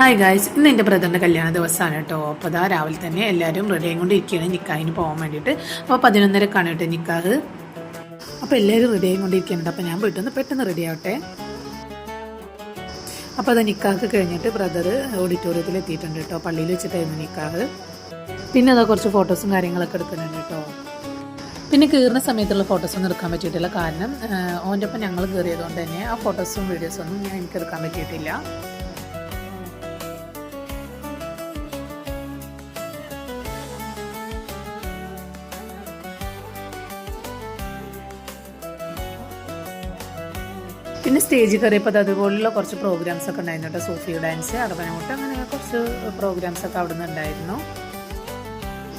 Hi guys ഇന്ന് എന്റെ ബ്രദറിന്റെ കല്യാണ ദിവസമാണ് കേട്ടോ. അപ്പോൾ അതാ രാവിലെ തന്നെ എല്ലാവരും റെഡിയും കൊണ്ട് ഇരിക്കുകയാണ്. നിക്കാഹിന് പോകാൻ വേണ്ടിയിട്ട്. അപ്പോൾ പതിനൊന്നരക്കാണ് കേട്ടോ നിക്കാഹ്. അപ്പോൾ എല്ലാവരും റെഡി ഇരിക്കുന്നുണ്ട് അപ്പോൾ ഞാൻ വീട്ടിൽ പെട്ടെന്ന് റെഡി ആവട്ടെ. അപ്പോൾ അത് നിക്കാഹ് കഴിഞ്ഞിട്ട് ബ്രദർ ഓഡിറ്റോറിയത്തിൽ എത്തിയിട്ടുണ്ട് കേട്ടോ. പള്ളിയിൽ വെച്ചിട്ടായിരുന്നു നിക്കാഹ്. പിന്നെ അതാ കുറച്ച് ഫോട്ടോസും കാര്യങ്ങളൊക്കെ എടുക്കുന്നുണ്ട് കേട്ടോ. പിന്നെ കയറുന്ന സമയത്തുള്ള ഫോട്ടോസൊന്നും എടുക്കാൻ പറ്റിയിട്ടില്ല. കാരണം ഓന്റെ ഒപ്പം ഞങ്ങൾ കയറിയതുകൊണ്ട് തന്നെ ആ ഫോട്ടോസും വീഡിയോസും ഒന്നും ഞാൻ എനിക്ക് എടുക്കാൻ പറ്റിയിട്ടില്ല. പിന്നെ സ്റ്റേജിൽ കയറിയപ്പോൾ അത് അതുപോലുള്ള കുറച്ച് പ്രോഗ്രാംസ് ഒക്കെ ഉണ്ടായിരുന്നു കേട്ടോ. സൂഫി ഡാൻസ് അർബനമുട്ട് അങ്ങനെ കുറച്ച് പ്രോഗ്രാംസ് ഒക്കെ അവിടെ നിന്ന് ഉണ്ടായിരുന്നു.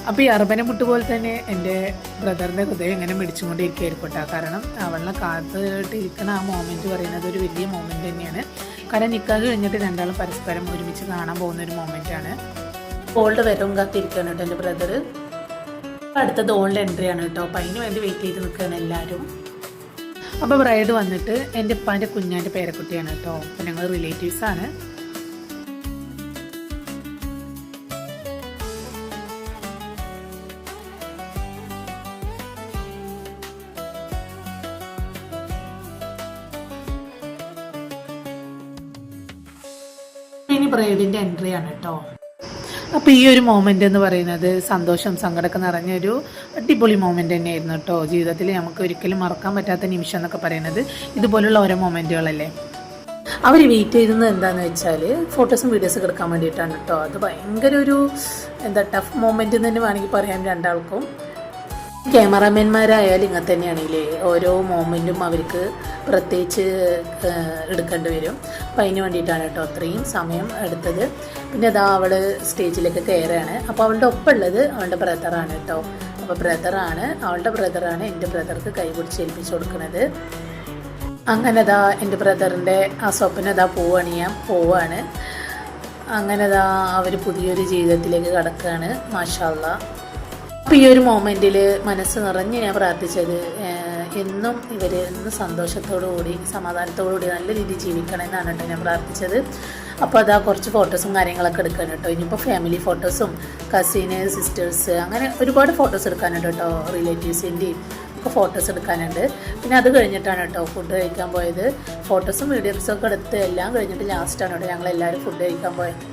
അപ്പോൾ ഈ അർബനമുട്ട് പോലെ തന്നെ എന്റെ ബ്രദറിന്റെ ഹൃദയം ഇങ്ങനെ മിടിച്ചുകൊണ്ടിരിക്കുകയായിരിക്കും കേട്ടോ. കാരണം അവളെ കാത്തിട്ടിരിക്കുന്ന ആ മോമെന്റ് പറയുന്നത് ഒരു വലിയ മോമെന്റ് തന്നെയാണ്. കാരണം നിൽക്കാൻ കഴിഞ്ഞിട്ട് രണ്ടാളും പരസ്പരം ഒരുമിച്ച് കാണാൻ പോകുന്ന ഒരു മോമെന്റാണ് ഓൾഡ് വരവും കാത്തിരിക്കുകയാണ് കേട്ടോ എന്റെ ബ്രദർ അടുത്തത് ഓൾഡ് എൻട്രി ആണ് കേട്ടോ. അപ്പം അതിന് വേണ്ടി വെയിറ്റ് ചെയ്ത് നിൽക്കുകയാണ് എല്ലാവരും. അപ്പോൾ ബ്രൈഡ് വന്നിട്ട് എന്റെ ഉപ്പാന്റെ കുഞ്ഞാന്റെ പേരക്കുട്ടിയാണ് കേട്ടോ. അപ്പം ഞങ്ങൾ റിലേറ്റീവ്സ് ആണ്. ഇനി ബ്രൈഡിന്റെ എൻട്രി ആണ് കേട്ടോ. അപ്പോൾ ഈ ഒരു മൊമെന്റ് എന്ന് പറയുന്നത് സന്തോഷം സങ്കടമൊക്കെ നിറഞ്ഞൊരു അടിപൊളി മൊമെന്റ് തന്നെയായിരുന്നു കേട്ടോ. ജീവിതത്തിൽ നമുക്ക് ഒരിക്കലും മറക്കാൻ പറ്റാത്ത നിമിഷം എന്നൊക്കെ പറയുന്നത്. ഇതുപോലുള്ള ഓരോ മൊമെന്റുകളല്ലേ അവർ വെയിറ്റ് ചെയ്തത് എന്താണെന്ന് വെച്ചാൽ ഫോട്ടോസും വീഡിയോസും എടുക്കാൻ വേണ്ടിയിട്ടാണ് കേട്ടോ. അത് ഭയങ്കര ഒരു എന്താ ടഫ് മൊമെന്റ് എന്ന് തന്നെ വേണമെങ്കിൽ പറയാൻ രണ്ടാൾക്കും. ക്യാമറാമാൻമാരായാലും ഇങ്ങനെ തന്നെയാണെങ്കിലേ ഓരോ മൊമെന്റും അവർക്ക് പ്രത്യേകിച്ച് എടുക്കേണ്ടി വരും. അപ്പം അതിന് വേണ്ടിയിട്ടാണ് കേട്ടോ അത്രയും സമയം എടുത്തത്. പിന്നെ അതാ അവൾ സ്റ്റേജിലേക്ക് കയറുകയാണ്. അപ്പോൾ അവളുടെ ഒപ്പം ഉള്ളത് അവളുടെ ബ്രദറാണ് കേട്ടോ. അപ്പോൾ ബ്രദറാണ് അവളുടെ ബ്രദറാണ് എന്റെ ബ്രദർക്ക് കൈ പിടിച്ച് ഏൽപ്പിച്ച് കൊടുക്കുന്നത്. അങ്ങനെ അതാ എന്റെ ബ്രദറിന്റെ ആ സ്വപ്നം അതാ പോവാണ് ഞാൻ പോവാണ്. അങ്ങനെ അതാ അവർ പുതിയൊരു ജീവിതത്തിലേക്ക് കടക്കുകയാണ് മാഷാല്ല അപ്പോൾ ഈ ഒരു മൊമെന്റിൽ മനസ്സ് നിറഞ്ഞ് ഞാൻ പ്രാർത്ഥിച്ചത് എന്നും ഇവർ കൂടി സമാധാനത്തോടു കൂടി നല്ല രീതിയിൽ ജീവിക്കണം എന്നാണ് കേട്ടോ ഞാൻ പ്രാർത്ഥിച്ചത്. അപ്പോൾ അതാ കുറച്ച് ഫോട്ടോസും കാര്യങ്ങളൊക്കെ എടുക്കാൻ കേട്ടോ. ഇനിയിപ്പോൾ ഫാമിലി ഫോട്ടോസും കസിന് സിസ്റ്റേഴ്സ് അങ്ങനെ ഒരുപാട് ഫോട്ടോസ് എടുക്കാനുണ്ട് കേട്ടോ. റിലേറ്റീവ്സിന്റെയും ഒക്കെ ഫോട്ടോസ് എടുക്കാനുണ്ട്. പിന്നെ അത് കഴിഞ്ഞിട്ടാണ് കേട്ടോ ഫുഡ് കഴിക്കാൻ പോയത്. ഫോട്ടോസും വീഡിയോസും ഒക്കെ എടുത്ത് എല്ലാം കഴിഞ്ഞിട്ട് ലാസ്റ്റാണ് കേട്ടോ ഞങ്ങൾ എല്ലാവരും ഫുഡ് കഴിക്കാൻ പോയത്.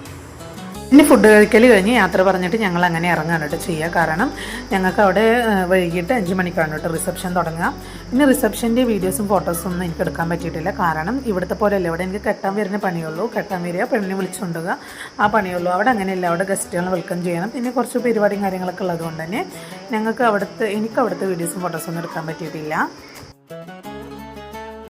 പിന്നെ ഫുഡ് കഴിക്കൽ കഴിഞ്ഞ് യാത്ര പറഞ്ഞിട്ട് ഞങ്ങൾ അങ്ങനെ ഇറങ്ങാണ് കേട്ടോ ചെയ്യുക കാരണം ഞങ്ങൾക്ക് അവിടെ വൈകിട്ട് അഞ്ച് മണിക്കാണ് കേട്ടോ റിസപ്ഷൻ തുടങ്ങുക ഇനി റിസപ്ഷന്റെ വീഡിയോസും ഫോട്ടോസും ഒന്നും എനിക്ക് എടുക്കാൻ പറ്റിയിട്ടില്ല. കാരണം ഇവിടുത്തെ പോലെയല്ല. ഇവിടെ എനിക്ക് കെട്ടാൻ വരുന്ന പണിയുള്ളൂ. കെട്ടാൻ വരിക പെണ്ണിനെ വിളിച്ചുകൊണ്ടുക ആ പണിയുള്ളൂ. അവിടെ അങ്ങനെയല്ല. അവിടെ ഗസ്റ്റുകൾ വെൽക്കം ചെയ്യണം. പിന്നെ കുറച്ച് പരിപാടിയും കാര്യങ്ങളൊക്കെ ഉള്ളതുകൊണ്ട് തന്നെ ഞങ്ങൾക്ക് അവിടുത്തെ എനിക്ക് അവിടുത്തെ വീഡിയോസും ഫോട്ടോസും ഒന്നും എടുക്കാൻ പറ്റിയിട്ടില്ല.